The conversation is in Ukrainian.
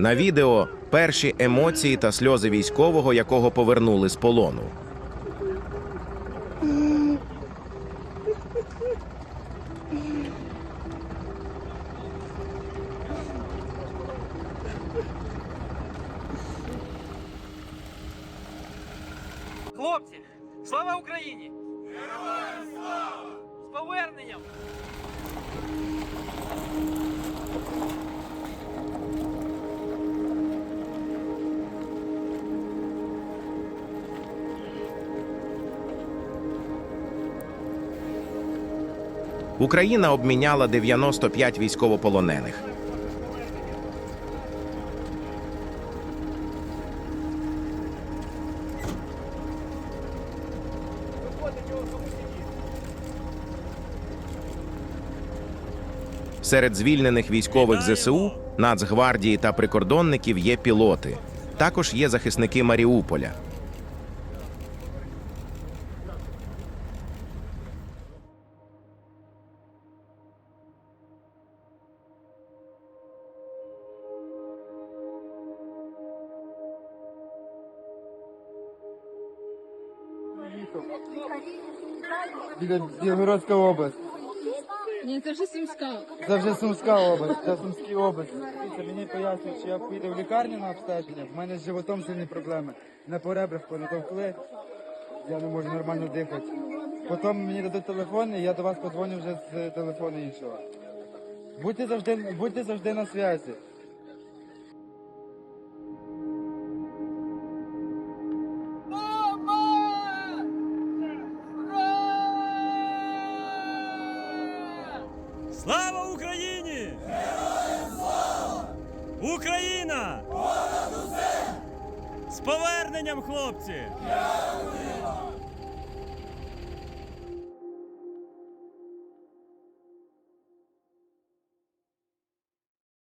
На відео перші емоції та сльози військового, якого повернули з полону. Хлопці, слава Україні! Україна обміняла 95 військовополонених. Серед звільнених військових ЗСУ, Нацгвардії та прикордонників є пілоти. Також є захисники Маріуполя. Білгородська область. Ні, це вже Сумська. Це вже Сумська область, це Сумська область. Дивіться, мені пояснюють, що я поїду в лікарню на обстеження, в мене з животом сильні проблеми. На поребрах понатовкли, я не можу нормально дихати. Потім мені дадуть телефон, і я до вас подзвоню вже з телефону іншого. Будьте завжди, будьте завжди на зв'язі. Слава Україні! Героям слава! Україна! Понад усе! З поверненням, хлопці! Дякуємо!